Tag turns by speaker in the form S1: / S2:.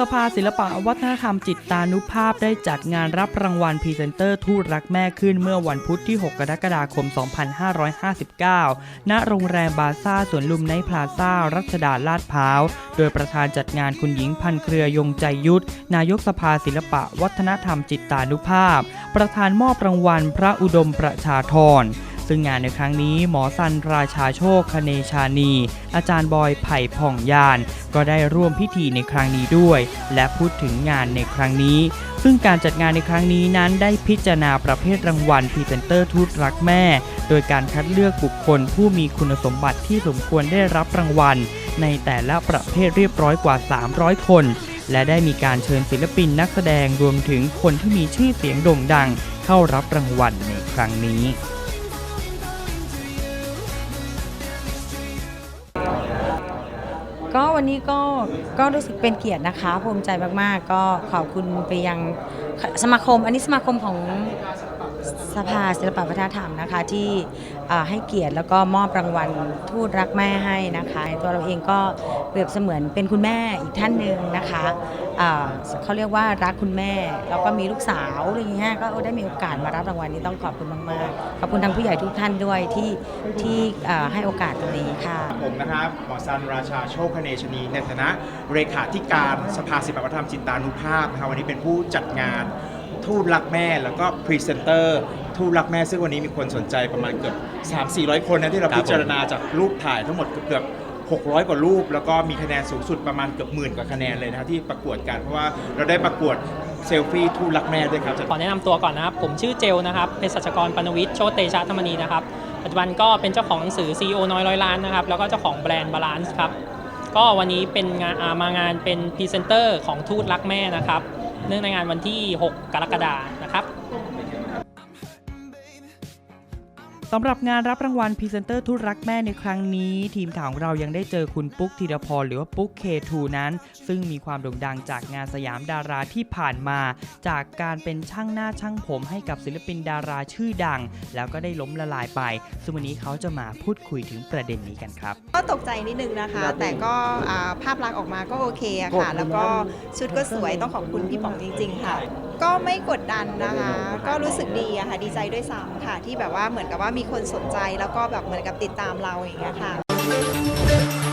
S1: สภาศิลปวัฒนธรรมจิตตานุภาพได้จัดงานรับรางวัลพรีเซนเตอร์ทูตรักแม่ขึ้นเมื่อวันพุธที่ 6 กรกฎาคม 2559 ณ โรงแรมบาซ่าสวนลุมไนพลาซ่า รัชดาลาดพร้าว โดยประธานจัดงานคุณหญิงพันเครือยงใจยุทธ นายกสภาศิลปวัฒนธรรมจิตตานุภาพ ประธานมอบรางวัลพระอุดมประชาธร ซึ่งงานในครั้งนี้หมอสันราชาโชคคเนชานี อาจารย์บอยไผ่ผ่องยาน ก็ได้ร่วมพิธีในครั้งนี้ด้วย และพูดถึงงานในครั้งนี้ ซึ่งการจัดงานในครั้งนี้นั้นได้พิจารณาประเภทรางวัลพรีเซนเตอร์ทูตรักแม่ โดยการคัดเลือกบุคคลผู้มีคุณสมบัติที่สมควรได้รับรางวัล ในแต่ละประเภทเรียบร้อยกว่า 300 คนและได้มีการเชิญศิลปินนักแสดงรวมถึงคนที่มีชื่อเสียงโด่งดัง เข้ารับรางวัลในครั้งนี้
S2: ก็วันนี้ก็ก็รู้สึกเป็นเกียรตินะคะ ภูมิใจมาก ๆ ก็ขอบคุณไปยังสมาคม อันนี้สมาคมของ สภาศิลปวัฒนธรรมนะคะที่ให้เกียรติแล้วก็มอบรางวัลทูตรักแม่ให้นะคะตัวเราเองก็เปรียบเสมือนเป็นคุณแม่อีกท่านหนึ่งนะคะเขาเรียกว่ารักคุณแม่แล้วก็มีลูกสาวอะไรอย่างเงี้ยก็ได้มีโอกาสมารับรางวัลนี้ต้องขอบคุณมากๆขอบคุณทางผู้ใหญ่ทุกท่านด้วยที่ที่ให้โอกาสตรงนี้ค่ะ
S3: ผมนะครับหมอซันราชาโชคคเนชนีในฐานะเลขาธิการสภาศิลปวัฒนธรรมจิตตานุภาพนะครับวันนี้เป็นผู้จัดงาน ทูตรักแม่แล้วก็พรีเซนเตอร์ทูตรักแม่ซึ่งวันนี้มีคนสนใจประมาณเกือบ3 4 0 0 คนนะที่เรา
S4: ครับ
S3: พิจารณาจากรูปถ่ายทั้งหมดเกือบ600 กว่ารูป แล้วก็มีคะแนนสูงสุดประมาณเกือบหมื่นกว่าคะแนนเลยนะครับที่ประกวดกันเพราะว่าเราได้ประกวดเซลฟี่ทูตรักแม่ด้วยครับ
S4: ขอแนะนำตัวก่อนนะครับ ผมชื่อเจลนะครับเภสัชกรปนวิทย์โชติเตชะธรรมนีนะครับ ปัจจุบันก็เป็นเจ้าของหนังสือ CEO น้อยร้อยล้านนะครับ แล้วก็เจ้าของแบรนด์บาลานซ์ครับ ก็วันนี้เป็นงานอ่ามางานเป็นพรีเซนเตอร์ของทูตรักแม่นะครับ เนื่องในงานวันที่ 6 กรกฎานะครับ
S1: สำหรับงานรับรางวัลพรีเซนเตอร์ทุตรักแม่ในครั้งนี้ ทีมข่าวของเรายังได้เจอคุณปุ๊กธีรพรหรือว่าปุ๊กเคทูนั้น ซึ่งมีความโด่งดังจากงานสยามดาราที่ผ่านมา จากการเป็นช่างหน้าช่างผมให้กับศิลปินดาราชื่อดัง แล้วก็ได้ล้มละลายไปซึ่งวันนี้เขาจะมาพูดคุยถึงประเด็นนี้กันครับ
S5: ก็ตกใจนิดนึงนะคะ แต่ก็อ่าภาพลักษณ์ออกมาก็โอเคอะค่ะ แล้วก็ชุดก็สวยต้องขอบคุณพี่ป๋องจริง ๆ ค่ะ ก็ไม่กดดันนะคะ ก็รู้สึกดีอะค่ะดีใจด้วยซ้ำค่ะที่แบบว่าเหมือนกับว่ามีคนสนใจแล้วก็แบบเหมือนกับติดตามเราอย่างเงี้ยค่ะ